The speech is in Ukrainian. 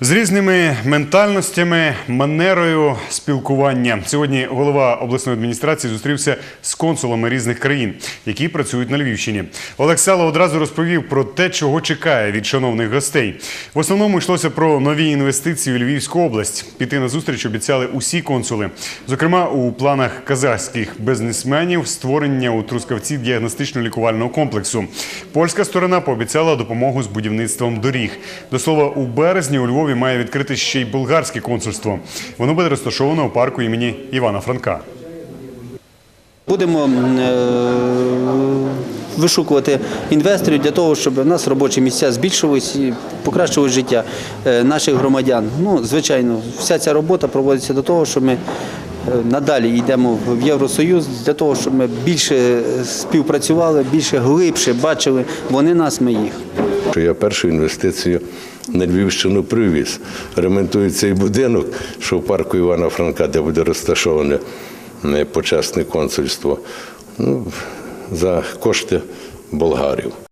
З різними ментальностями, манерою спілкування. Сьогодні голова обласної адміністрації зустрівся з консулами різних країн, які працюють на Львівщині. Олег одразу розповів про те, чого чекає від шановних гостей. В основному йшлося про нові інвестиції у Львівську область. Піти на зустріч обіцяли усі консули. Зокрема, у планах казахських бізнесменів створення у Трускавці діагностично-лікувального комплексу. Польська сторона пообіцяла допомогу з будівництвом доріг. До слова, у березні у Львові має відкрити ще й болгарське консульство. Воно буде розташовано у парку імені Івана Франка. Будемо е, вишукувати інвесторів для того, щоб у нас робочі місця збільшувалися і покращували життя е, наших громадян. Ну, звичайно, вся ця робота проводиться до того, що ми е, надалі йдемо в Євросоюз для того, щоб ми більше співпрацювали, більше глибше бачили вони нас, ми їх. Що я першу інвестицію на Львівщину привіз. Ремонтую цей будинок, що в парку Івана Франка, де буде розташоване е, почесне консульство, ну, за кошти болгарів.